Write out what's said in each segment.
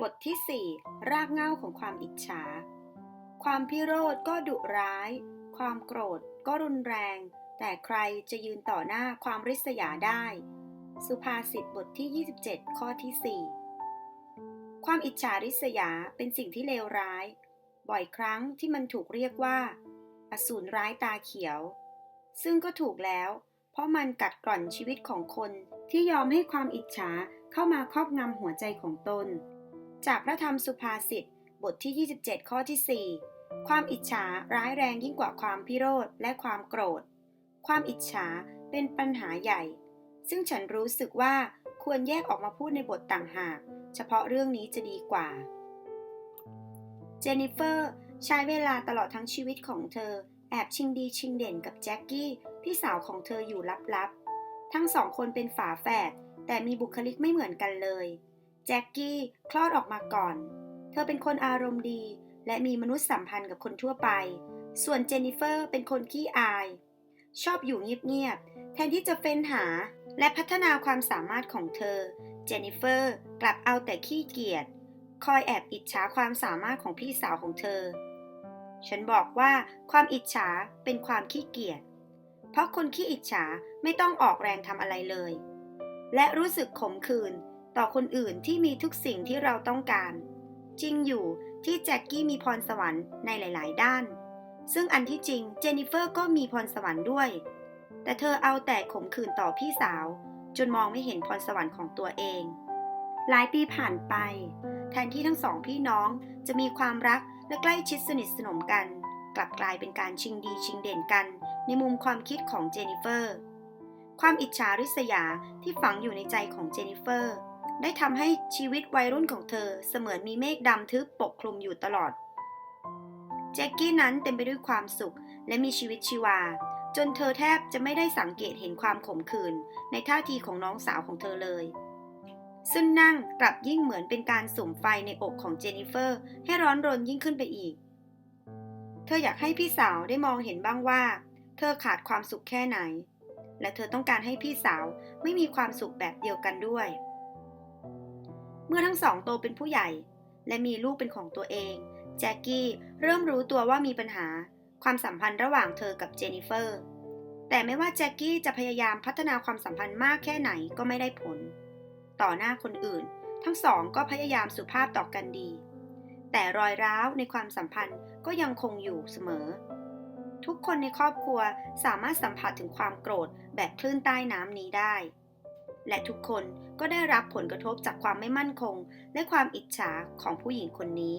บทที่ 4 รากเหง้าของความอิจฉา ความพิโรธก็ดุร้าย ความโกรธก็รุนแรง แต่ใครจะยืนต่อหน้าความริษยาได้ สุภาษิตบทที่ 27 ข้อที่ 4 ความอิจฉาริษยาเป็นสิ่งที่เลวร้าย บ่อยครั้งที่มันถูกเรียกว่า อสูรร้ายตาเขียว ซึ่งก็ถูกแล้ว เพราะมันกัดกร่อนชีวิตของคนที่ยอมให้ความอิจฉาเข้ามาครอบงำหัวใจของตน จากพระธรรมสุภาษิตบทที่ 27 ข้อที่ 4 ความอิจฉาร้ายแรงยิ่งกว่าความพิโรธและความโกรธ ความอิจฉาเป็นปัญหาใหญ่ ซึ่งฉันรู้สึกว่าควรแยกออกมาพูดในบทต่างหาก เฉพาะเรื่องนี้จะดีกว่า เจนนิเฟอร์ใช้เวลาตลอดทั้งชีวิตของเธอ แอบชิงดีชิงเด่นกับแจ็คกี้พี่สาวของเธออยู่ลับๆ ทั้งสองคนเป็นฝาแฝดแต่มีบุคลิกไม่เหมือนกันเลย แจ็คกี้คลอดออกมาก่อน เธอเป็นคนอารมณ์ดี และมีมนุษยสัมพันธ์กับคนทั่วไป ส่วนเจนนิเฟอร์เป็นคนขี้อาย ชอบอยู่เงียบๆ แทนที่จะเฟ้นหาและพัฒนาความสามารถของเธอ เจนนิเฟอร์กลับเอาแต่ขี้เกียจ คอยแอบอิจฉาความสามารถของพี่สาวของเธอ ฉันบอกว่าความอิจฉาเป็นความขี้เกียจ เพราะคนขี้อิจฉาไม่ต้องออกแรงทำอะไรเลย และรู้สึกขมขื่น ต่อคนอื่นที่มีทุกสิ่งที่เราต้องการ จริงอยู่ที่แจ็คกี้มีพรสวรรค์ในหลาย ๆ ด้าน ซึ่งอันที่จริงเจนนิเฟอร์ก็มีพรสวรรค์ด้วย แต่เธอเอาแต่ขมขื่นต่อพี่สาว จนมองไม่เห็นพรสวรรค์ของตัวเอง หลายปีผ่านไป แทนที่ทั้งสองพี่น้องจะมีความรักและใกล้ชิดสนิทสนมกัน กลับกลายเป็นการชิงดีชิงเด่นกัน ในมุมความคิดของเจนนิเฟอร์ ความอิจฉาริษยาที่ฝังอยู่ในใจของเจนนิเฟอร์ ได้ทำให้ชีวิตวัยรุ่นของเธอเสมือนมีเมฆดำทึบปกคลุมอยู่ตลอด แจ็คกี้นั้นเต็มไปด้วยความสุขและมีชีวิตชีวา จนเธอแทบจะไม่ได้สังเกตเห็นความขมขื่นในท่าทีของน้องสาวของเธอเลย ซึ่งนั่งกลับยิ่งเหมือนเป็นการสุ่มไฟในอกของเจนนิเฟอร์ ให้ร้อนรนยิ่งขึ้นไปอีก เธออยากให้พี่สาวได้มองเห็นบ้างว่า เธอขาดความสุขแค่ไหน และเธอต้องการให้พี่สาวไม่มีความสุขแบบเดียวกันด้วย เมื่อทั้งสองโตเป็นผู้ใหญ่ และมีลูกเป็นของตัวเอง แจ็คกี้เริ่มรู้ตัวว่ามีปัญหา ความสัมพันธ์ระหว่างเธอกับเจนนิเฟอร์ แต่ไม่ว่าแจ็คกี้จะพยายามพัฒนาความสัมพันธ์มากแค่ไหนก็ไม่ได้ผล ต่อหน้าคนอื่น ทั้งสองก็พยายามสุภาพต่อกันดี แต่รอยร้าวในความสัมพันธ์ก็ยังคงอยู่เสมอ ทุกคนในครอบครัวสามารถสัมผัสถึงความโกรธแบบคลื่นใต้น้ำนี้ได้ และทุกคนก็ได้รับผลกระทบจากความไม่มั่นคง และความอิจฉาของผู้หญิงคนนี้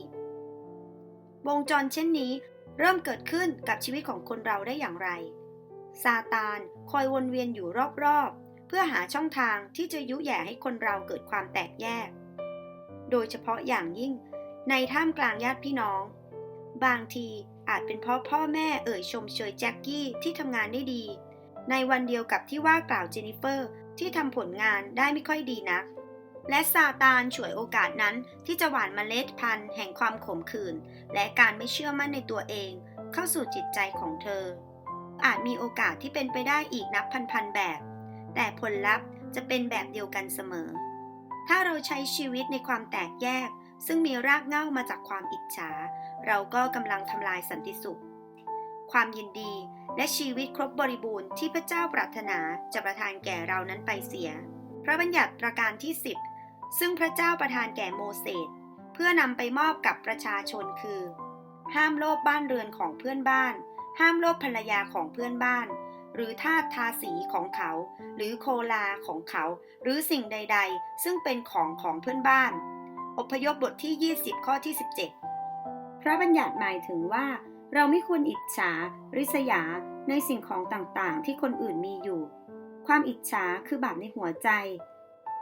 วงจรเช่นนี้ เริ่มเกิดขึ้นกับชีวิตของคนเราได้อย่างไร ซาตานคอยวนเวียนอยู่รอบๆ เพื่อหาช่องทางที่จะยุแย่ให้คนเราเกิดความแตกแยก โดยเฉพาะอย่างยิ่ง ในท่ามกลางญาติพี่น้อง บางทีอาจเป็นเพราะพ่อแม่เอ่ยชมเชยแจ็คกี้ที่ทำงานได้ดี ในวันเดียวกับที่ว่ากล่าวเจนนิเฟอร์ ที่ทำผลงานได้ไม่ค่อยดีนัก และซาตานฉวยโอกาสนั้นที่จะหว่านเมล็ดพันธุ์แห่งความขมขื่นและการไม่เชื่อมั่นในตัวเอง เข้าสู่จิตใจของเธอ อาจมีโอกาสที่เป็นไปได้อีกนับพันๆแบบ แต่ผลลัพธ์จะเป็นแบบเดียวกันเสมอ ถ้าเราใช้ชีวิตในความแตกแยก ซึ่งมีรากเหง้ามาจากความอิจฉา เราก็กำลังทำลายสันติสุข ความยินดี และชีวิตครบบริบูรณ์ที่พระเจ้าปรารถนาจะประทานแก่เรานั้นไปเสีย พระบัญญัติประการที่ 10 ซึ่งพระเจ้าประทานแก่โมเสสเพื่อนำไปมอบกับประชาชนคือ ห้ามโลภบ้านเรือนของเพื่อนบ้าน ห้ามโลภภรรยาของเพื่อนบ้าน หรือทาสทาสีของเขา หรือโคลาของเขา หรือสิ่งใด ๆ ซึ่งเป็นของของเพื่อนบ้าน อพยพบทที่ 20 ข้อที่ 17 พระบัญญัติหมายถึงว่า เราไม่ควรอิจฉา ริษยาในสิ่งของต่างๆ ที่คนอื่นมีอยู่ ความอิจฉาคือบาปในหัวใจ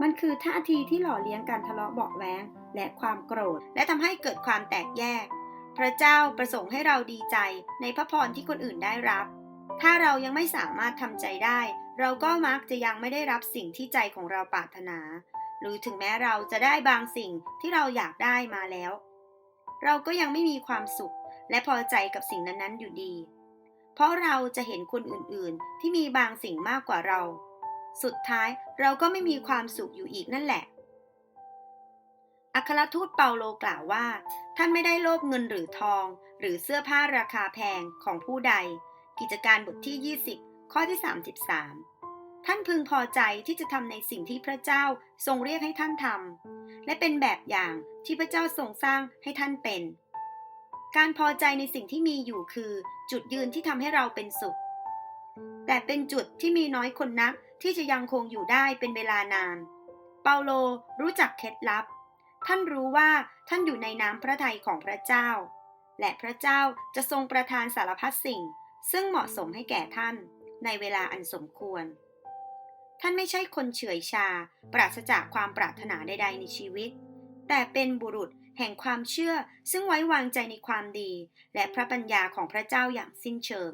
มันคือท่าทีที่หล่อเลี้ยงการทะเลาะเบาะแว้งและความโกรธ และทำให้เกิดความแตกแยก พระเจ้าประสงค์ให้เราดีใจในพระพรที่คนอื่นได้รับ ถ้าเรายังไม่สามารถทำใจได้ เราก็มักจะยังไม่ได้รับสิ่งที่ใจของเราปรารถนา หรือถึงแม้เราจะได้บางสิ่งที่เราอยากได้มาแล้ว เราก็ยังไม่มีความสุข และพอใจกับสิ่งนั้นๆอยู่ดี เพราะเราจะเห็นคนอื่นๆ ที่มีบางสิ่งมากกว่าเรา สุดท้ายเราก็ไม่มีความสุขอยู่อีกนั่นแหละ อัครทูตเปาโลกล่าวว่า ท่านไม่ได้โลภเงินหรือทอง หรือเสื้อผ้าราคาแพงของผู้ใด กิจการบทที่ 20 ข้อที่ 33ท่านพึงพอใจที่จะทำในสิ่งที่พระเจ้าทรงเรียกให้ท่านทำและเป็นแบบอย่างที่พระเจ้าทรงสร้างให้ท่านเป็น การพอใจในสิ่งที่มีอยู่คือ จุดยืนที่ทำให้เราเป็นสุข แต่เป็นจุดที่มีน้อยคนนักที่จะยังคงอยู่ได้เป็นเวลานาน เปาโลรู้จักเคล็ดลับ ท่านรู้ว่าท่านอยู่ในน้ำพระทัยของพระเจ้า และพระเจ้าจะทรงประทานสารพัดสิ่ง ซึ่งเหมาะสมให้แก่ท่านในเวลาอันสมควร ท่านไม่ใช่คนเฉื่อยชา ปราศจากความปรารถนาใดๆในชีวิต แต่เป็นบุรุษ แห่งความเชื่อซึ่งไว้วางใจในความดี และพระปัญญาของพระเจ้าอย่างสิ้นเชิง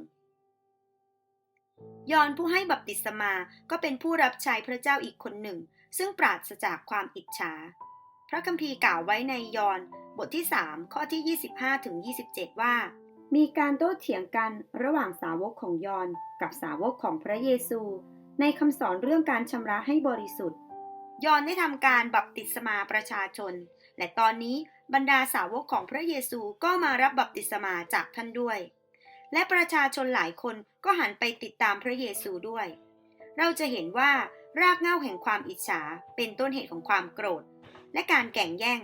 ยอนผู้ให้บัพติศมาก็เป็นผู้รับใช้พระเจ้าอีกคนหนึ่ง ซึ่งปราศจากความอิจฉา พระคัมภีร์กล่าวไว้ในยอห์นบทที่ 3 ข้อที่ 25ถึง27 ว่า มีการโต้เถียงกันระหว่างสาวกของยอห์นกับสาวกของพระเยซู ในคำสอนเรื่องการชำระให้บริสุทธิ์ ยอห์นได้ทำการบัพติศมาประชาชน และตอนนี้บรรดาสาวกของพระเยซูก็มารับบัพติศมาจากท่านด้วย และประชาชนหลายคนก็หันไปติดตามพระเยซูด้วย เราจะเห็นว่ารากเหง้าแห่งความอิจฉาเป็นต้นเหตุของความโกรธ และการแก่งแย่ง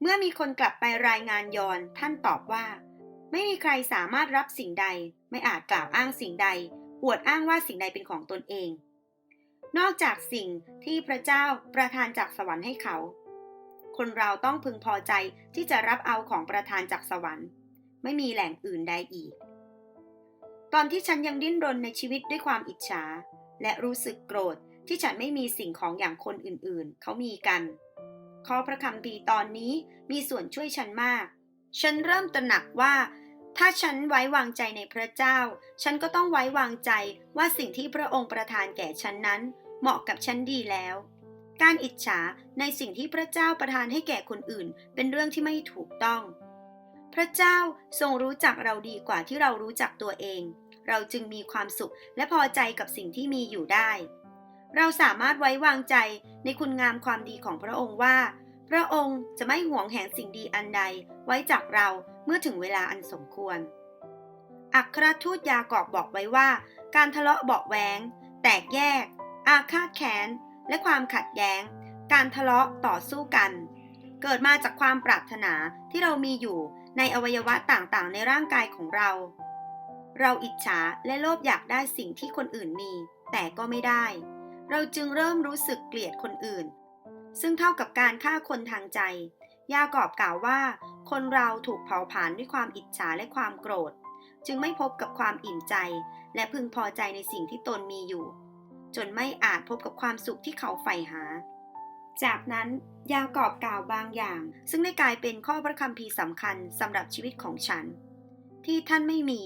เมื่อมีคนกลับไปรายงานยอนท่านตอบว่า ไม่มีใครสามารถรับสิ่งใด ไม่อาจกล่าวอ้างสิ่งใด อวดอ้างว่าสิ่งใดเป็นของตนเอง นอกจากสิ่งที่พระเจ้าประทานจากสวรรค์ให้เขา คนเราต้องพึงพอใจที่จะรับเอาของประทานจากสวรรค์ ไม่มีแหล่งอื่นใดอีก ตอนที่ฉันยังดิ้นรนในชีวิตด้วยความอิจฉา และรู้สึกโกรธที่ฉันไม่มีสิ่งของอย่างคนอื่นๆ เขามีกัน ข้อพระคัมภีตอนนี้มีส่วนช่วยฉันมาก ฉันเริ่มตระหนักว่า ถ้าฉันไว้วางใจในพระเจ้า ฉันก็ต้องไว้วางใจว่าสิ่งที่พระองค์ประทานแก่ฉันนั้น เหมาะกับฉันดีแล้ว การอิจฉาในสิ่งที่พระเจ้าประทานให้แก่คนอื่น เป็นเรื่องที่ไม่ถูกต้อง พระเจ้าทรงรู้จักเราดีกว่าที่เรารู้จักตัวเอง เราจึงมีความสุขและพอใจกับสิ่งที่มีอยู่ได้ เราสามารถไว้วางใจในคุณงามความดีของพระองค์ว่า พระองค์จะไม่หวงแหนสิ่งดีอันใดไว้จากเราเมื่อถึงเวลาอันสมควร อัครทูตยากอบบอกไว้ว่า การทะเลาะเบาะแวงแตกแยก อาฆาตแค้น และความขัดแย้ง การทะเลาะต่อสู้กัน เกิดมาจากความปรารถนาที่เรามีอยู่ในอวัยวะต่างๆ ในร่างกายของเรา เราอิจฉาและโลภอยากได้สิ่งที่คนอื่นมี แต่ก็ไม่ได้ เราจึงเริ่มรู้สึกเกลียดคนอื่น ซึ่งเท่ากับการฆ่าคนทางใจ ยากอบกล่าวว่า คนเราถูกเผาผลาญด้วยความอิจฉาและความโกรธ จึงไม่พบกับความอิ่มใจ และพึงพอใจในสิ่งที่ตนมีอยู่ จนไม่อาจพบกับความสุขที่เขาใฝ่หา จากนั้นยากอบกล่าวบางอย่าง ซึ่งได้กลายเป็นข้อพระคัมภีร์สำคัญสำหรับชีวิตของฉัน ที่ท่านไม่มี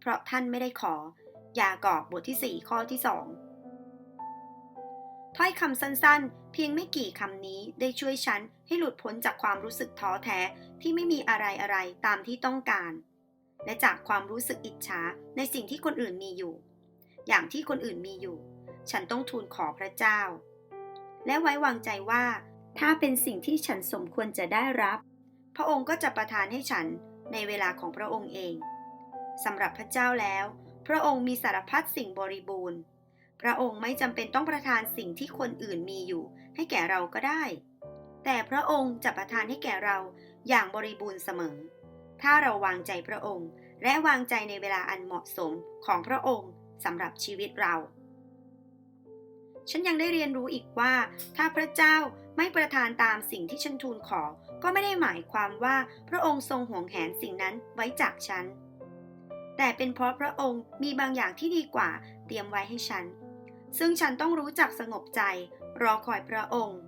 เพราะท่านไม่ได้ขอ ยากอบบทที่ 4 ข้อที่2ถ้อยคำสั้นๆ เพียงไม่กี่คำนี้ได้ช่วยฉันให้หลุดพ้นจากความรู้สึกท้อแท้ที่ไม่มีอะไรอะไรตามที่ต้องการ และจากความรู้สึกอิจฉาในสิ่งที่คนอื่นมีอยู่ อย่างที่คนอื่นมีอยู่ ฉันต้องทูลขอพระเจ้า และไว้วางใจว่า ถ้าเป็นสิ่งที่ฉันสมควรจะได้รับ พระองค์ก็จะประทานให้ฉันในเวลาของพระองค์เองสำหรับพระเจ้าแล้ว พระองค์มีสารพัดสิ่งบริบูรณ์ พระองค์ไม่จำเป็นต้องประทานสิ่งที่คนอื่นมีอยู่ ให้แก่เราก็ได้ แต่พระองค์จะประทานให้แก่เราอย่างบริบูรณ์เสมอ ถ้าเราวางใจพระองค์และวางใจในเวลาอันเหมาะสมของพระองค์สำหรับชีวิตเรา ฉันยังได้เรียนรู้อีกว่า ถ้าพระเจ้าไม่ประทานตามสิ่งที่ฉันทูลขอ ก็ไม่ได้หมายความว่าพระองค์ทรงห่วงแหนสิ่งนั้นไว้จากฉัน แต่เป็นเพราะพระองค์มีบางอย่างที่ดีกว่าเตรียมไว้ให้ฉัน ซึ่งฉันต้องรู้จักสงบใจ รอคอยพระองค์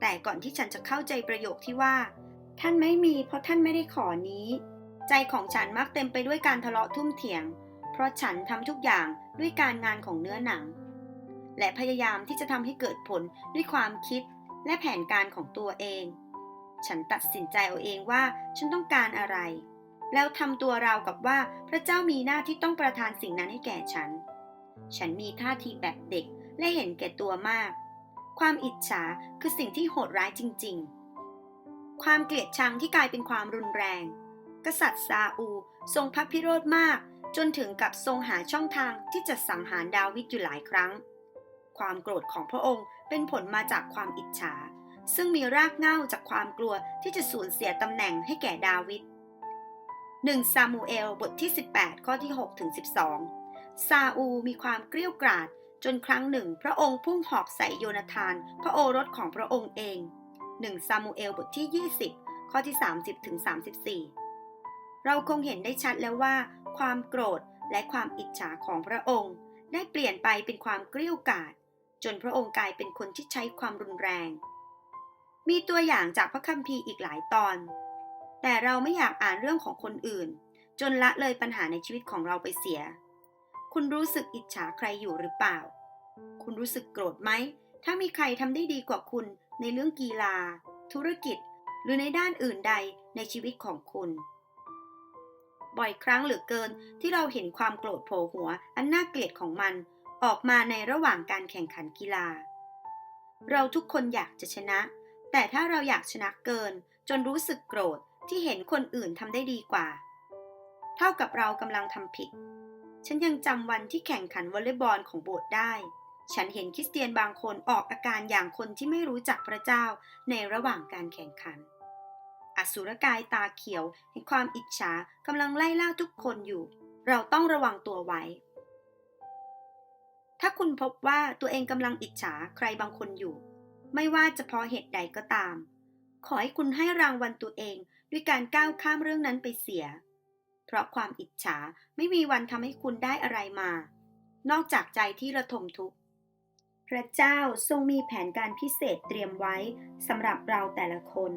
แต่ก่อนที่ฉันจะเข้าใจประโยคที่ว่า ท่านไม่มีเพราะท่านไม่ได้ขอนี้ ใจของฉันมักเต็มไปด้วยการทะเลาะทุ่มเถียง เพราะฉันทำทุกอย่างด้วยการงานของเนื้อหนัง และพยายามที่จะทำให้เกิดผลด้วยความคิดและแผนการของตัวเอง ฉันตัดสินใจเอาเองว่าฉันต้องการอะไร แล้วทำตัวราวกับว่าพระเจ้ามีหน้าที่ต้องประทานสิ่งนั้นให้แก่ฉัน ฉันมีท่าทีแบบเด็กและเห็นแก่ตัวมาก ความอิจฉาคือสิ่งที่โหดร้ายจริง ๆ ความเกลียดชังที่กลายเป็นความรุนแรง กษัตริย์ซาอู ทรงพระพิโรธมาก จนถึงกับทรงหาช่องทางที่จะสังหารดาวิดอยู่หลายครั้ง ความโกรธของพระองค์เป็นผลมาจากความอิจฉา ซึ่งมีรากเหง้าจากความกลัวที่จะสูญเสียตำแหน่งให้แก่ดาวิด1ซามูเอลบทที่ 18 ข้อที่6ถึง12 ซาอูมีความเกลี้ยวกราดจนครั้งหนึ่ง พระองค์พุ่งหอกใส่โยนาธาน พระโอรสของพระองค์เอง1ซามูเอลบทที่ 20 ข้อที่ 30ถึง34 เราคงเห็นได้ชัดแล้วว่า ความโกรธและความอิจฉาของพระองค์ ได้เปลี่ยนไปเป็นความเกลี้ยวกราด จนพระองค์กลายเป็นคนที่ใช้ความรุนแรง มีตัวอย่างจากพระคัมภีร์อีกหลายตอน แต่เราไม่อยากอ่านเรื่องของคนอื่น จนละเลยปัญหาในชีวิตของเราไปเสีย คุณรู้สึกอิจฉาใครอยู่หรือเปล่า คุณรู้สึกโกรธไหม ถ้ามีใครทำได้ดีกว่าคุณในเรื่องกีฬา ธุรกิจ หรือในด้านอื่นใดในชีวิตของคุณบ่อยครั้งเหลือเกินที่เราเห็นความโกรธโผล่หัวอันน่าเกลียดของมัน ออกมาในระหว่างการแข่งขันกีฬา เราทุกคนอยากจะชนะ แต่ถ้าเราอยากชนะเกิน จนรู้สึกโกรธที่เห็นคนอื่นทำได้ดีกว่า เท่ากับเรากำลังทำผิด ฉันยังจำวันที่แข่งขันวอลเลย์บอลของโบสถ์ได้ ฉันเห็นคริสเตียนบางคนออกอาการอย่างคนที่ไม่รู้จักพระเจ้าในระหว่างการแข่งขัน อสุรกายตาเขียวแห่งความอิจฉากำลังไล่ล่าทุกคนอยู่ เราต้องระวังตัวไว้ ถ้าคุณพบว่าตัวเองกำลังอิจฉาใครบางคนอยู่ ไม่ว่าจะเพราะเหตุใดก็ตาม ขอให้คุณให้รางวัลตัวเองด้วยการก้าวข้ามเรื่องนั้นไปเสีย เพราะความอิจฉาไม่มีวันทำให้คุณได้อะไรมา นอกจากใจที่ระทมทุกข์พระเจ้าทรงมีแผนการพิเศษเตรียมไว้สำหรับเราแต่ละคน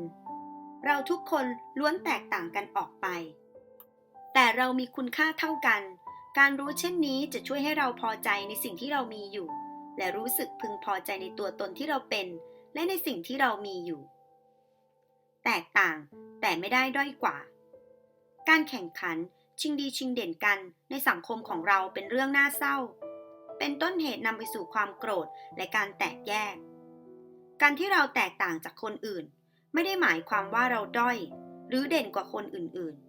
เราทุกคนล้วนแตกต่างกันออกไป แต่เรามีคุณค่าเท่ากัน การรู้เช่นนี้จะช่วยให้เราพอใจในสิ่งที่เรามีอยู่ และรู้สึกพึงพอใจในตัวตนที่เราเป็น และในสิ่งที่เรามีอยู่ แตกต่างแต่ไม่ได้ด้อยกว่า การแข่งขันชิงดีชิงเด่นกันในสังคมของเราเป็นเรื่องน่าเศร้า เป็นต้นเหตุนำไปสู่ความโกรธและการแตกแยก การที่เราแตกต่างจากคนอื่น ไม่ได้หมายความว่าเราด้อย หรือเด่นกว่าคนอื่นๆ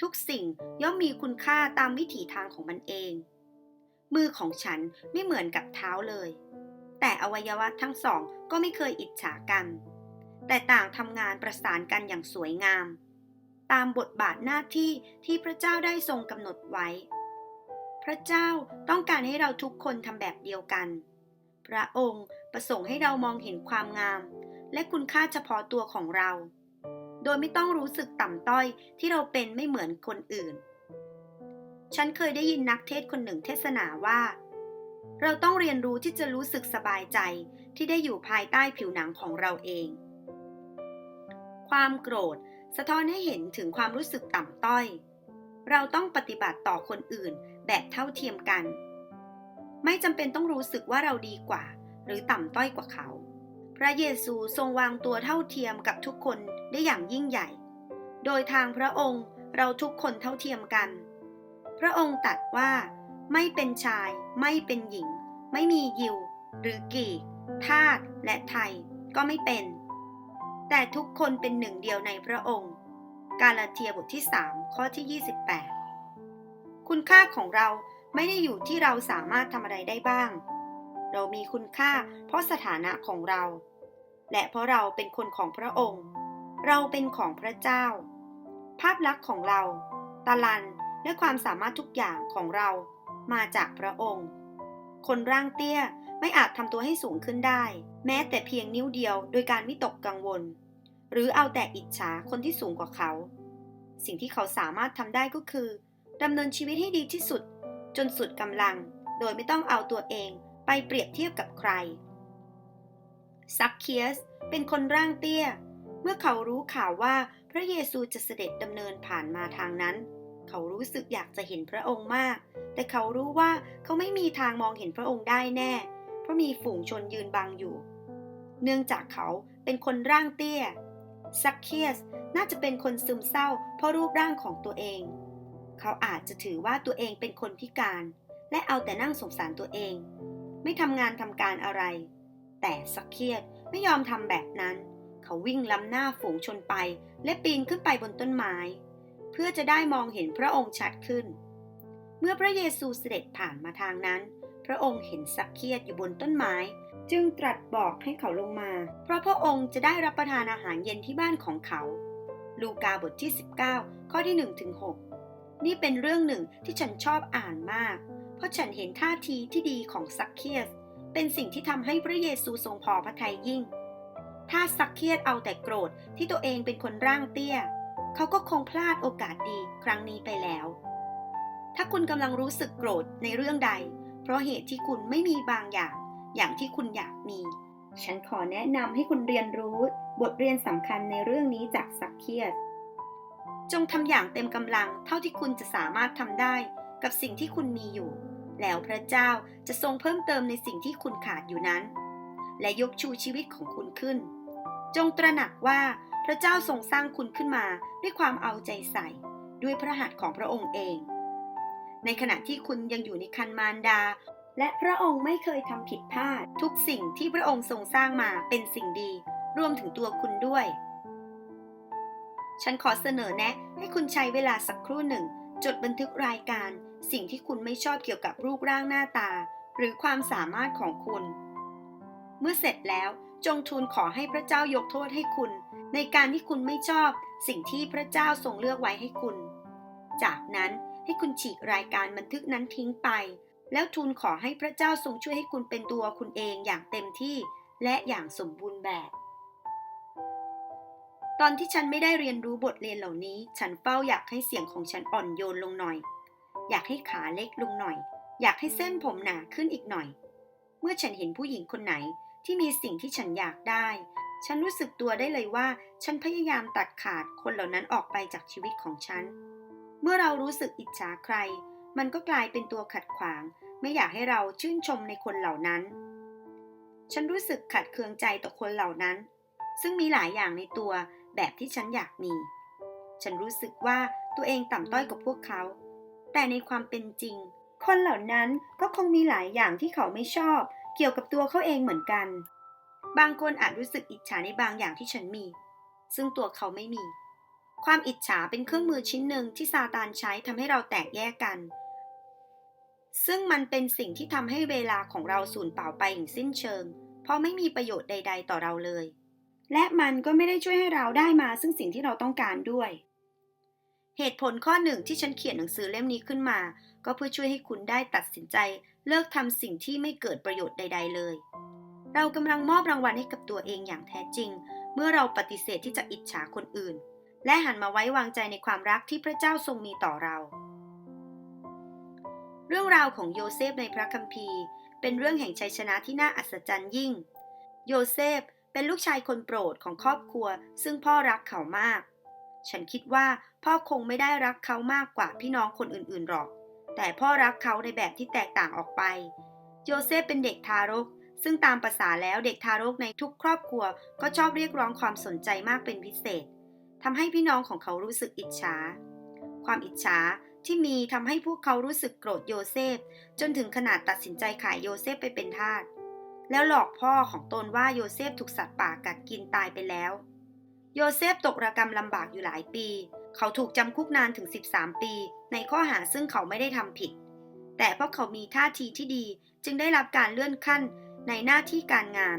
ทุกสิ่งย่อมมีคุณค่าตามวิถีทางของมันเอง มือของฉันไม่เหมือนกับเท้าเลย แต่อวัยวะทั้งสองก็ไม่เคยอิจฉากัน แต่ต่างทำงานประสานกันอย่างสวยงาม ตามบทบาทหน้าที่ที่พระเจ้าได้ทรงกำหนดไว้ พระเจ้าต้องการให้เราทุกคนทำแบบเดียวกัน พระองค์ประสงค์ให้เรามองเห็นความงาม และคุณค่าเฉพาะตัวของเรา โดยไม่ต้องรู้สึกต่ำต้อยที่เราเป็นไม่เหมือนคนอื่น ฉันเคยได้ยินนักเทศคนหนึ่งเทศนาว่า เราต้องเรียนรู้ที่จะรู้สึกสบายใจที่ได้อยู่ภายใต้ผิวหนังของเราเอง ความโกรธสะท้อนให้เห็นถึงความรู้สึกต่ำต้อย เราต้องปฏิบัติต่อคนอื่นแบบเท่าเทียมกัน ไม่จำเป็นต้องรู้สึกว่าเราดีกว่า หรือต่ำต้อยกว่าเขา พระเยซูทรงวางตัวเท่าเทียมกับทุกคน ได้อย่างยิ่งใหญ่ โดยทางพระองค์เราทุกคนเท่าเทียมกัน พระองค์ตัดว่า ไม่เป็นชาย ไม่เป็นหญิง ไม่มียิว หรือกีกทาสและไทยก็ไม่เป็น แต่ทุกคนเป็นหนึ่งเดียวในพระองค์ กาลาเทียบทที่ 3 ข้อที่ 28 คุณค่าของเราไม่ได้อยู่ที่เราสามารถทำอะไรได้บ้าง เรามีคุณค่าเพราะสถานะของเรา และเพราะเราเป็นคนของพระองค์ เราเป็นของพระเจ้า ภาพลักษณ์ของเราตะลันและความสามารถทุกอย่างของเรามาจากพระองค์ คนร่างเตี้ยไม่อาจทำตัวให้สูงขึ้นได้ แม้แต่เพียงนิ้วเดียวโดยการวิตกกังวล หรือเอาแต่อิจฉาคนที่สูงกว่าเขา สิ่งที่เขาสามารถทำได้ก็คือดำเนินชีวิตให้ดีที่สุด จนสุดกำลัง โดยไม่ต้องเอาตัวเองไปเปรียบเทียบกับใครซักเคียสเป็นคนร่างเตี้ย เมื่อเขารู้ข่าวว่าพระเยซูจะเสด็จดำเนินผ่านมาทางนั้น เขารู้สึกอยากจะเห็นพระองค์มาก แต่เขารู้ว่าเขาไม่มีทางมองเห็นพระองค์ได้แน่ เพราะมีฝูงชนยืนบังอยู่ เนื่องจากเขาเป็นคนร่างเตี้ยซักเคียสน่าจะเป็นคนซึมเศร้า เพราะรูปร่างของตัวเอง เขาอาจจะถือว่าตัวเองเป็นคนพิการ และเอาแต่นั่งสงสารตัวเอง ไม่ทำงานทำการอะไร แต่ซักเคียสไม่ยอมทำแบบนั้น เขาวิ่งล้ำหน้าฝูงชนไป และปีนขึ้นไปบนต้นไม้ เพื่อจะได้มองเห็นพระองค์ชัดขึ้น เมื่อพระเยซูเสด็จผ่านมาทางนั้น พระองค์เห็นสักเคียดอยู่บนต้นไม้ จึงตรัสบอกให้เขาลงมา เพราะพระองค์จะได้รับประทานอาหารเย็นที่บ้านของเขา ลูกาบทที่ 19 ข้อที่1ถึง6นี่เป็นเรื่องหนึ่งที่ฉันชอบอ่านมาก เพราะฉันเห็นท่าทีที่ดีของซักเคียสเป็นสิ่งที่ทำให้พระเยซูทรงพอพระทัยยิ่ง ถ้าซักเคียสเอาแต่โกรธที่ตัวเองเป็นคนร่างเตี้ย เขาก็คงพลาดโอกาสดีครั้งนี้ไปแล้ว ถ้าคุณกำลังรู้สึกโกรธในเรื่องใด เพราะเหตุที่คุณไม่มีบางอย่าง อย่างที่คุณอยากมี ฉันขอแนะนำให้คุณเรียนรู้บทเรียนสำคัญในเรื่องนี้จากซักเคียสจงทำอย่างเต็มกำลังเท่าที่คุณจะสามารถทำได้กับสิ่งที่คุณมีอยู่ แล้วพระเจ้าจะทรงเพิ่มเติมในสิ่งที่คุณขาดอยู่นั้น และยกชูชีวิตของคุณขึ้น จงตระหนักว่าพระเจ้าทรงสร้างคุณขึ้นมาด้วยความเอาใจใส่ ด้วยพระหัตถ์ของพระองค์เอง ในขณะที่คุณยังอยู่ในคันมารดา และพระองค์ไม่เคยทำผิดพลาด ทุกสิ่งที่พระองค์ทรงสร้างมาเป็นสิ่งดี รวมถึงตัวคุณด้วย ฉันขอเสนอแนะ ให้คุณใช้เวลาสักครู่หนึ่ง จดบันทึกรายการ สิ่งที่คุณไม่ชอบเกี่ยวกับรูปร่างหน้าตา หรือความสามารถของคุณ เมื่อเสร็จแล้ว จงทูลขอให้พระเจ้ายกโทษให้คุณ ในการที่คุณไม่ชอบสิ่งที่พระเจ้าทรงเลือกไว้ให้คุณ จากนั้นให้คุณฉีกรายการบันทึกนั้นทิ้งไป แล้วทูลขอให้พระเจ้าทรงช่วยให้คุณเป็นตัวคุณเองอย่างเต็มที่และอย่างสมบูรณ์แบบ ตอนที่ฉันไม่ได้เรียนรู้บทเรียนเหล่านี้ ฉันเฝ้าอยากให้เสียงของฉันอ่อนโยนลงหน่อย อยากให้ขาเล็กลงหน่อย อยากให้เส้นผมหนาขึ้นอีกหน่อย เมื่อฉันเห็นผู้หญิงคนไหน ที่มีสิ่งที่ฉันอยากได้ ฉันรู้สึกตัวได้เลยว่า ฉันพยายามตัดขาดคนเหล่านั้นออกไปจากชีวิตของฉัน เมื่อเรารู้สึกอิจฉาใคร มันก็กลายเป็นตัวขัดขวาง ไม่อยากให้เราชื่นชมในคนเหล่านั้น ฉันรู้สึกขัดเคืองใจต่อคนเหล่านั้น ซึ่งมีหลายอย่างในตัวแบบที่ฉันอยากมี ฉันรู้สึกว่าตัวเองต่ำต้อยกว่าพวกเขา แต่ในความเป็นจริง คนเหล่านั้นก็คงมีหลายอย่างที่เขาไม่ชอบ เกี่ยวกับตัวเขาเองเหมือนกัน บางคนอาจรู้สึกอิจฉาในบางอย่างที่ฉันมี ซึ่งตัวเขาไม่มี ความอิจฉาเป็นเครื่องมือชิ้นหนึ่งที่ซาตานใช้ทำให้เราแตกแยกกัน ซึ่งมันเป็นสิ่งที่ทำให้เวลาของเราสูญเปล่าไปอย่างสิ้นเชิง เพราะไม่มีประโยชน์ใด ๆ ต่อเราเลย และมันก็ไม่ได้ช่วยให้เราได้มาซึ่งสิ่งที่เราต้องการด้วย เหตุผลข้อหนึ่งที่ฉันเขียนหนังสือเล่มนี้ขึ้นมา ก็เพื่อช่วยให้คุณได้ตัดสินใจ เลิกทำสิ่งที่ไม่เกิดประโยชน์ใด ๆ เลย เรากำลังมอบรางวัลให้กับตัวเองอย่างแท้จริง เมื่อเราปฏิเสธที่จะอิจฉาคนอื่น และหันมาไว้วางใจในความรักที่พระเจ้าทรงมีต่อเรา เรื่องราวของโยเซฟในพระคัมภีร์ เป็นเรื่องแห่งชัยชนะที่น่าอัศจรรย์ยิ่ง โยเซฟเป็นลูกชายคนโปรดของครอบครัว ซึ่งพ่อรักเขามาก ฉันคิดว่าพ่อคงไม่ได้รักเขามากกว่าพี่น้องคนอื่นๆหรอก แต่พ่อรักเขาในแบบที่แตกต่างออกไป โยเซฟเป็นเด็กทารก ซึ่งตามประษาแล้วเด็กทารกในทุกครอบครัว ก็ชอบเรียกร้องความสนใจมากเป็นพิเศษทำให้พี่น้องของเขารู้สึกอิจฉา ความอิจฉาที่มีทำให้พวกเขารู้สึกโกรธโยเซฟ จนถึงขนาดตัดสินใจขายโยเซฟไปเป็นทาสแล้วหลอกพ่อของตนว่าโยเซฟถูกสัตว์ป่ากัดกินตายไปแล้ว โยเซฟตกระกรรมลำบากอยู่หลายปี เขาถูกจำคุกนานถึง 13 ปี ในข้อหาซึ่งเขาไม่ได้ทำผิด แต่เพราะเขามีท่าทีที่ดีจึงได้รับการเลื่อนขั้นในหน้าที่การงาน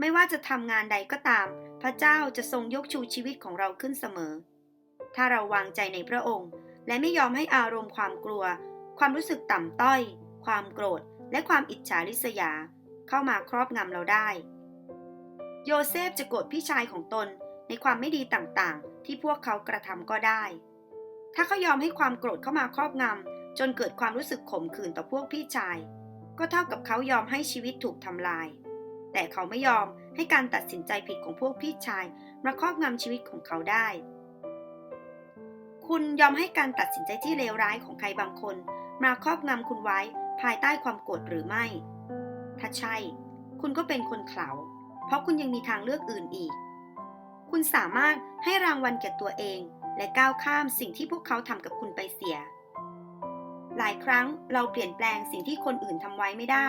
ไม่ว่าจะทำงานใดก็ตาม พระเจ้าจะทรงยกชูชีวิตของเราขึ้นเสมอ ถ้าเราวางใจในพระองค์ และไม่ยอมให้อารมณ์ความกลัว ความรู้สึกต่ำต้อย ความโกรธ และความอิจฉาริษยา เข้ามาครอบงำเราได้ โยเซฟจะโกรธพี่ชายของตน ในความไม่ดีต่างๆ ที่พวกเขากระทำก็ได้ ถ้าเขายอมให้ความโกรธเข้ามาครอบงำจนเกิดความรู้สึกขมขื่นต่อพวกพี่ชาย ก็เท่ากับเขายอมให้ชีวิตถูกทำลาย แต่เขาไม่ยอมให้การตัดสินใจผิดของพวกพี่ชายมาครอบงำชีวิตของเขาได้ คุณยอมให้การตัดสินใจที่เลวร้ายของใครบางคน มาครอบงำคุณไว้ภายใต้ความโกรธหรือไม่ ถ้าใช่ คุณก็เป็นคนเขาเพราะคุณยังมีทางเลือกอื่นอีก คุณสามารถให้รางวัลแก่ตัวเอง และก้าวข้ามสิ่งที่พวกเขาทำกับคุณไปเสีย หลายครั้งเราเปลี่ยนแปลงสิ่งที่คนอื่นทำไว้ไม่ได้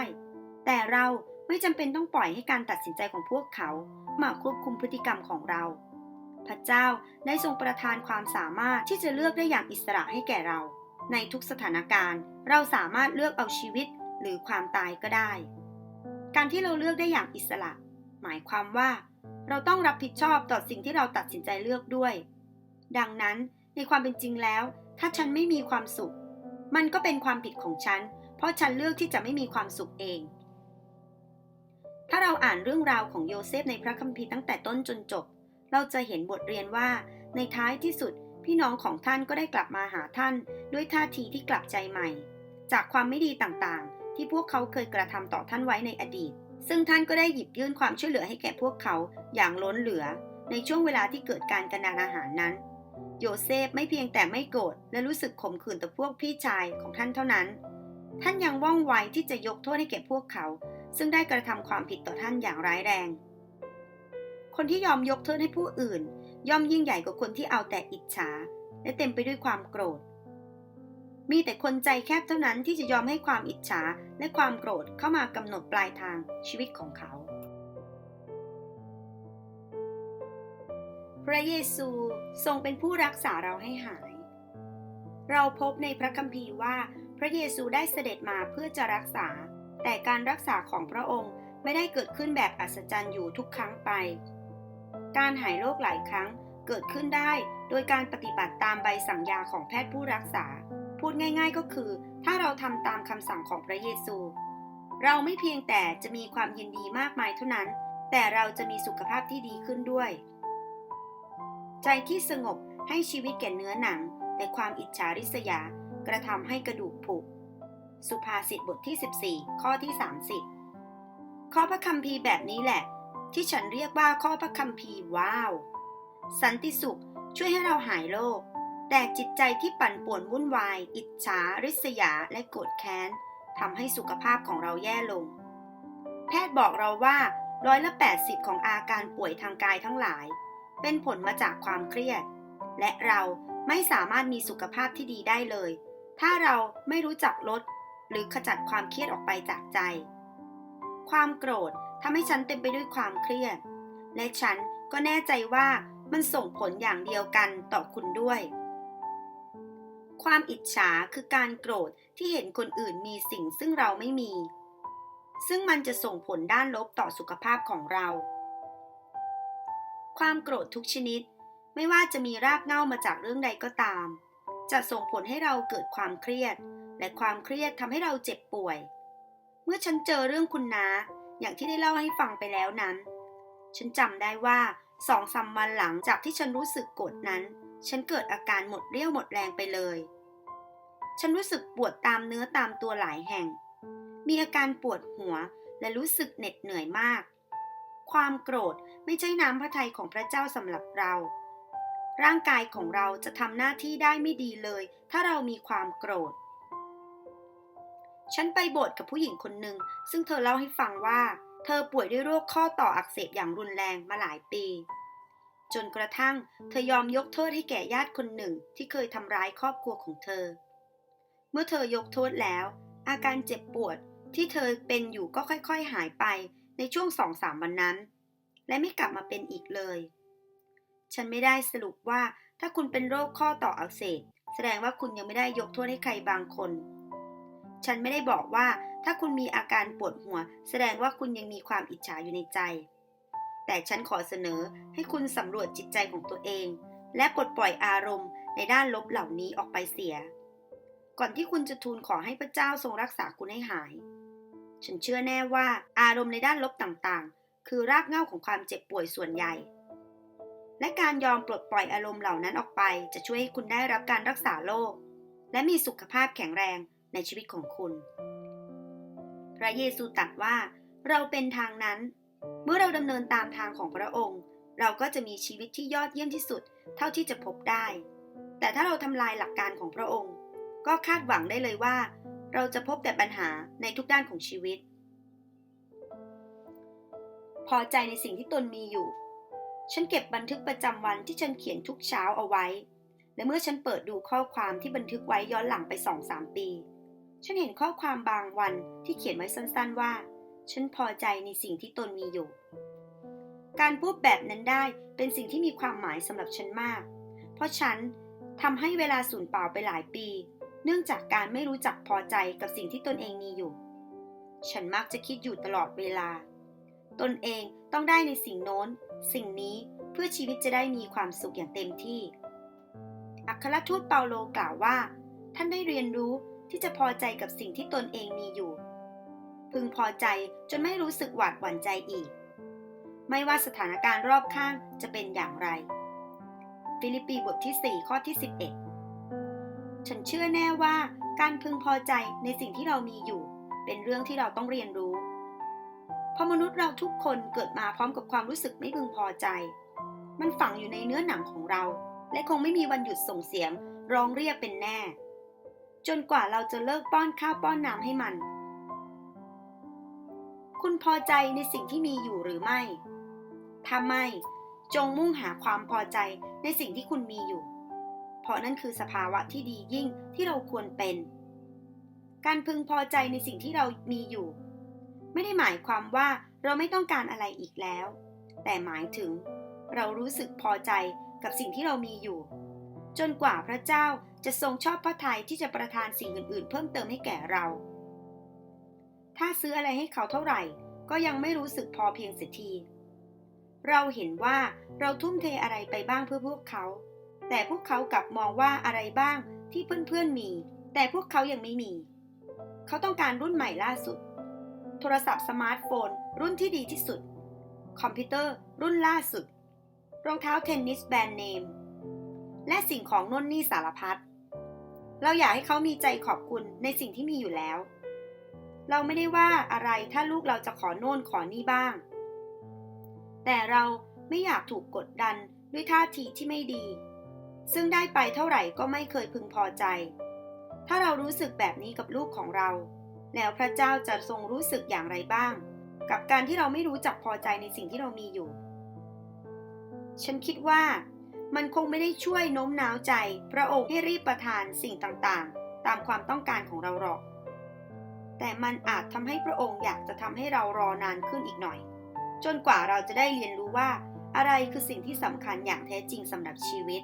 แต่เราไม่จำเป็นต้องปล่อยให้การตัดสินใจของพวกเขามาควบคุมพฤติกรรมของเรา พระเจ้าได้ทรงประทานความสามารถที่จะเลือกได้อย่างอิสระให้แก่เรา ในทุกสถานการณ์ เราสามารถเลือกเอาชีวิตหรือความตายก็ได้ การที่เราเลือกได้อย่างอิสระ หมายความว่า เราต้องรับผิดชอบต่อสิ่งที่เราตัดสินใจเลือกด้วย ดังนั้นในความเป็นจริงแล้ว ถ้าฉันไม่มีความสุข มันก็เป็นความผิดของฉัน เพราะฉันเลือกที่จะไม่มีความสุขเอง ถ้าเราอ่านเรื่องราวของโยเซฟในพระคัมภีร์ตั้งแต่ต้นจนจบ เราจะเห็นบทเรียนว่า ในท้ายที่สุดพี่น้องของท่านก็ได้กลับมาหาท่าน ด้วยท่าทีที่กลับใจใหม่ จากความไม่ดีต่างๆ ที่พวกเขาเคยกระทำต่อท่านไว้ในอดีต ซึ่งท่านก็ได้หยิบยื่นความช่วยเหลือให้แก่พวกเขาอย่างล้นเหลือ ในช่วงเวลาที่เกิดการกระนานอาหารนั้น โยเซฟไม่เพียงแต่ไม่โกรธและรู้สึกขมขื่นต่อพวกพี่ชายของท่านเท่านั้น ท่านยังว่องไวที่จะยกโทษให้แก่พวกเขา ซึ่งได้กระทำความผิดต่อท่านอย่างร้ายแรง คนที่ยอมยกโทษให้ผู้อื่น ย่อมยิ่งใหญ่กว่าคนที่เอาแต่อิจฉา และเต็มไปด้วยความโกรธ มีแต่คนใจแคบเท่านั้นที่จะยอมให้ความอิจฉาและความโกรธเข้ามากำหนดปลายทางชีวิตของเขา พระเยซูทรงเป็นผู้รักษาเราให้หาย เราพบในพระคัมภีร์ว่า พระเยซูได้เสด็จมาเพื่อจะรักษา แต่การรักษาของพระองค์ไม่ได้เกิดขึ้นแบบอัศจรรย์อยู่ทุกครั้งไป การหายโรคหลายครั้งเกิดขึ้นได้โดยการปฏิบัติตามใบสั่งยาของแพทย์ผู้รักษา พูดง่าย ๆ ก็คือ ถ้าเราทำตามคำสั่งของพระเยซู เราไม่เพียงแต่จะมีความยินดีมากมายเท่านั้น แต่เราจะมีสุขภาพที่ดีขึ้นด้วย ใจที่สงบให้ชีวิตแก่เนื้อหนัง แต่ความอิจฉาริษยากระทำให้กระดูกผุสุภาษิตบทที่ 14 ข้อที่ 30 ข้อพระคัมภีร์แบบนี้แหละ ที่ฉันเรียกว่าข้อพระคัมภีร์ว้าว สันติสุขช่วยให้เราหายโรค แต่จิตใจที่ปั่นป่วนวุ่นวาย อิจฉา ริษยา และโกรธแค้นทำให้สุขภาพของเราแย่ลง แพทย์บอกเราว่าร้อยละ 80 ของอาการป่วยทางกายทั้งหลาย เป็นผลมาจากความเครียด และเราไม่สามารถมีสุขภาพที่ดีได้เลย ถ้าเราไม่รู้จักลด หรือขจัดความเครียดออกไปจากใจ ความโกรธทำให้ฉันเต็มไปด้วยความเครียด และฉันก็แน่ใจว่ามันส่งผลอย่างเดียวกันต่อคุณด้วย ความอิจฉาคือการโกรธที่เห็นคนอื่นมีสิ่งซึ่งเราไม่มี ซึ่งมันจะส่งผลด้านลบต่อสุขภาพของเรา ความโกรธทุกชนิด ไม่ว่าจะมีรากเหง้ามาจากเรื่องใดก็ตาม จะส่งผลให้เราเกิดความเครียด และความเครียดทำให้เราเจ็บป่วย เมื่อฉันเจอเรื่องคุณนาอย่างที่ได้เล่าให้ฟังไปแล้วนั้น ฉันจำได้ว่าสองสามวันหลังจากที่ฉันรู้สึกโกรธนั้น ฉันเกิดอาการหมดเรี่ยวหมดแรงไปเลย ฉันรู้สึกปวดตามเนื้อตามตัวหลายแห่ง มีอาการปวดหัวและรู้สึกเหน็ดเหนื่อยมาก ความโกรธไม่ใช่น้ำพระทัยของพระเจ้าสำหรับเรา ร่างกายของเราจะทำหน้าที่ได้ไม่ดีเลย ถ้าเรามีความโกรธ ฉันไปโบสถ์กับผู้หญิงคนหนึ่ง ซึ่งเธอเล่าให้ฟังว่า เธอป่วยด้วยโรคข้อต่ออักเสบอย่างรุนแรงมาหลายปี จนกระทั่งเธอยอมยกโทษให้แก่ญาติคนหนึ่งที่เคยทำร้ายครอบครัวของเธอ เมื่อเธอยกโทษแล้ว อาการเจ็บปวดที่เธอเป็นอยู่ก็ค่อยๆหายไปในช่วงสองสามวันนั้น และไม่กลับมาเป็นอีกเลย ฉันไม่ได้สรุปว่าถ้าคุณเป็นโรคข้อต่ออักเสบแสดงว่าคุณยังไม่ได้ยกโทษให้ใครบางคน ฉันไม่ได้บอกว่าถ้าคุณมีอาการปวดหัว แสดงว่าคุณยังมีความอิจฉาอยู่ในใจ แต่ฉันขอเสนอให้คุณสำรวจจิตใจของตัวเอง และปลดปล่อยอารมณ์ในด้านลบเหล่านี้ออกไปเสีย ก่อนที่คุณจะทูลขอให้พระเจ้าทรงรักษาคุณให้หาย ฉันเชื่อแน่ว่าอารมณ์ในด้านลบต่างๆ คือรากเหง้าของความเจ็บป่วยส่วนใหญ่ และการยอมปลดปล่อยอารมณ์เหล่านั้นออกไปจะช่วยให้คุณได้รับการรักษาโรคและมีสุขภาพแข็งแรงในชีวิตของคุณ พระเยซูตรัสว่าเราเป็นทางนั้น เมื่อเราดำเนินตามทางของพระองค์ เราก็จะมีชีวิตที่ยอดเยี่ยมที่สุด เท่าที่จะพบได้ แต่ถ้าเราทำลายหลักการของพระองค์ ก็คาดหวังได้เลยว่า เราจะพบแต่ปัญหาในทุกด้านของชีวิต พอใจในสิ่งที่ตนมีอยู่ ฉันเก็บบันทึกประจำวันที่ฉันเขียนทุกเช้าเอาไว้ และเมื่อฉันเปิดดูข้อความที่บันทึกไว้ย้อนหลังไปสองสามปี ฉันเห็นข้อความบางวันที่เขียนไว้สั้นๆว่า ฉันพอใจในสิ่งที่ตนมีอยู่ การพูดแบบนั้นได้เป็นสิ่งที่มีความหมายสำหรับฉันมาก เพราะฉันทำให้เวลาสูญเปล่าไปหลายปี เนื่องจากการไม่รู้จักพอใจกับสิ่งที่ตนเองมีอยู่ ฉันมักจะคิดอยู่ตลอดเวลา ตนเองต้องได้ในสิ่งโน้น สิ่งนี้เพื่อชีวิตจะได้มีความสุขอย่างเต็มที่ อัครทูตเปาโลกล่าวว่า ท่านได้เรียนรู้ที่จะพอใจกับสิ่งที่ตนเองมีอยู่ พึงพอใจจนไม่รู้สึกหวาดหวั่นใจอีก ไม่ว่าสถานการณ์รอบข้างจะเป็นอย่างไร ฟิลิปปีบทที่ 4 ข้อที่ 11 ฉันเชื่อแน่ว่าการพึงพอใจในสิ่งที่เรามีอยู่ เป็นเรื่องที่เราต้องเรียนรู้ เพราะมนุษย์เราทุกคนเกิดมาพร้อมกับความรู้สึกไม่พึงพอใจ มันฝังอยู่ในเนื้อหนังของเรา และคงไม่มีวันหยุดส่งเสียงร้องเรียกเป็นแน่ จนกว่าเราจะเลิกป้อนข้าวป้อนน้ำให้มัน คุณพอใจในสิ่งที่มีอยู่หรือไม่ ถ้าไม่ จงมุ่งหาความพอใจในสิ่งที่คุณมีอยู่ เพราะนั่นคือสภาวะที่ดียิ่งที่เราควรเป็น การพึงพอใจในสิ่งที่เรามีอยู่ ไม่ได้หมายความว่าเราไม่ต้องการอะไรอีกแล้ว แต่หมายถึง เรารู้สึกพอใจกับสิ่งที่เรามีอยู่ จนกว่าพระเจ้าจะทรงชอบพระทัยที่จะประทานสิ่งอื่น ๆ เพิ่มเติมให้แก่เรา ถ้าซื้ออะไรให้เขาเท่าไหร่ ก็ยังไม่รู้สึกพอเพียงเสียที เราเห็นว่าเราทุ่มเทอะไรไปบ้างเพื่อพวกเขา แต่พวกเขากลับมองว่าอะไรบ้างที่เพื่อนๆมี แต่พวกเขายังไม่มี เขาต้องการรุ่นใหม่ล่าสุด โทรศัพท์สมาร์ทโฟน รุ่นที่ดีที่สุด คอมพิวเตอร์รุ่นล่าสุด รองเท้าเทนนิสแบรนด์เนม และสิ่งของน่นนี่สารพัดเราอยากให้เขามีใจขอบคุณในสิ่งที่มีอยู่แล้ว เราไม่ได้ว่าอะไรถ้าลูกเราจะขอโน่นขอนี่บ้าง แต่เราไม่อยากถูกกดดันด้วยท่าทีที่ไม่ดี ซึ่งได้ไปเท่าไหร่ก็ไม่เคยพึงพอใจ ถ้าเรารู้สึกแบบนี้กับลูกของเรา แล้วพระเจ้าจะทรงรู้สึกอย่างไรบ้าง กับการที่เราไม่รู้จักพอใจในสิ่งที่เรามีอยู่ ฉันคิดว่ามันคงไม่ได้ช่วยโน้มน้าวใจ พระองค์ให้รีบประทานสิ่งต่างๆ ตามความต้องการของเราหรอก แต่มันอาจทำให้พระองค์อยากจะทำให้เรารอนานขึ้นอีกหน่อย จนกว่าเราจะได้เรียนรู้ว่า อะไรคือสิ่งที่สำคัญอย่างแท้จริงสำหรับชีวิต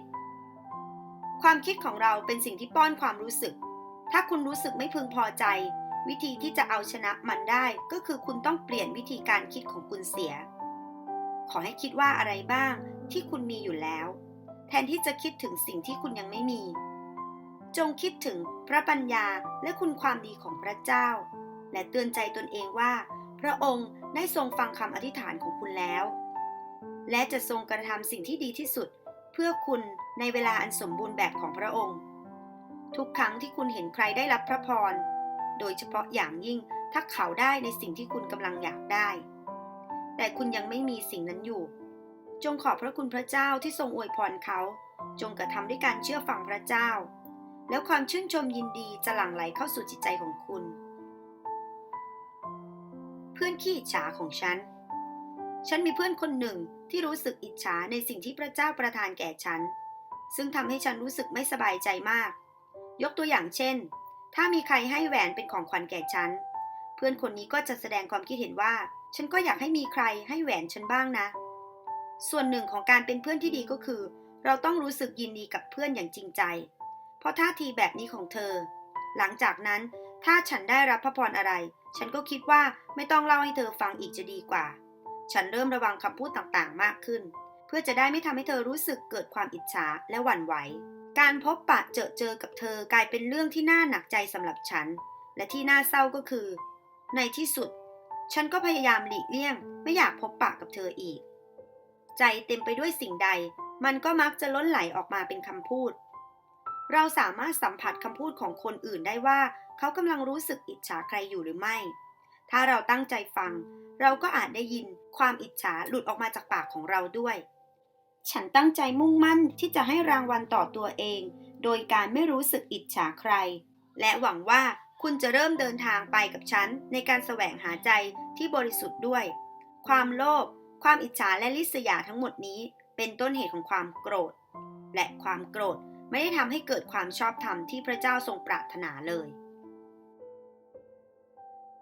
ความคิดของเราเป็นสิ่งที่ป้อนความรู้สึก ถ้าคุณรู้สึกไม่พึงพอใจ วิธีที่จะเอาชนะมันได้ ก็คือคุณต้องเปลี่ยนวิธีการคิดของคุณเสีย ขอให้คิดว่าอะไรบ้างที่คุณมีอยู่แล้ว แทนที่จะคิดถึงสิ่งที่คุณยังไม่มี จงคิดถึงพระปัญญาและคุณความดีของพระเจ้า และเตือนใจตนเองว่า พระองค์ได้ทรงฟังคำอธิษฐานของคุณแล้ว และจะทรงกระทำสิ่งที่ดีที่สุด เพื่อคุณในเวลาอันสมบูรณ์แบบของพระองค์ ทุกครั้งที่คุณเห็นใครได้รับพระพร โดยเฉพาะอย่างยิ่งถ้าเขาได้ในสิ่งที่คุณกำลังอยากได้ แต่คุณยังไม่มีสิ่งนั้นอยู่ จงขอบพระคุณพระเจ้าที่ทรงอวยพรเขา จงกระทำด้วยการเชื่อฟังพระเจ้า แล้วความชื่นชมยินดีจะหลั่งไหลเข้าสู่จิตใจของคุณ เพื่อนขี้อิจฉาของฉัน ฉันมีเพื่อนคนหนึ่งที่รู้สึกอิจฉาในสิ่งที่พระเจ้าประทานแก่ฉัน ซึ่งทำให้ฉันรู้สึกไม่สบายใจมาก ยกตัวอย่างเช่น ถ้ามีใครให้แหวนเป็นของขวัญแก่ฉัน เพื่อนคนนี้ก็จะแสดงความคิดเห็นว่า ฉันก็อยากให้มีใครให้แหวนฉันบ้างนะ ส่วนหนึ่งของการเป็นเพื่อนที่ดีก็คือ เราต้องรู้สึกยินดีกับเพื่อนอย่างจริงใจ ราะท่าทีแบบนี้ของเธอ หลังจากนั้นถ้าฉันได้รับพระพรอะไร ฉันก็คิดว่าไม่ต้องเล่าให้เธอฟังอีกจะดีกว่า ฉันเริ่มระวังคำพูดต่างๆ มากขึ้น เพื่อจะได้ไม่ทำให้เธอรู้สึกเกิดความอิจฉาและหวั่นไหว การพบปะเจอเจอกับเธอกลายเป็นเรื่องที่น่าหนักใจสำหรับฉัน และที่น่าเศร้าก็คือ ในที่สุด ฉันก็พยายามหลีกเลี่ยง ไม่อยากพบปะกับเธออีก ใจเต็มไปด้วยสิ่งใด มันก็มักจะล้นไหลออกมาเป็นคำพูด เราสามารถสัมผัสคำพูดของคนอื่นได้ว่า เขากำลังรู้สึกอิจฉาใครอยู่หรือไม่ ถ้าเราตั้งใจฟัง เราก็อาจได้ยินความอิจฉาหลุดออกมาจากปากของเราด้วย ฉันตั้งใจมุ่งมั่นที่จะให้รางวัลต่อตัวเอง โดยการไม่รู้สึกอิจฉาใคร และหวังว่าคุณจะเริ่มเดินทางไปกับฉันในการแสวงหาใจที่บริสุทธิ์ด้วย ความโลภ ความอิจฉาและลิษยาทั้งหมดนี้ เป็นต้นเหตุของความโกรธ และความโกรธ ไม่ได้ทำให้เกิดความชอบธรรมที่พระเจ้าทรงปรารถนาเลย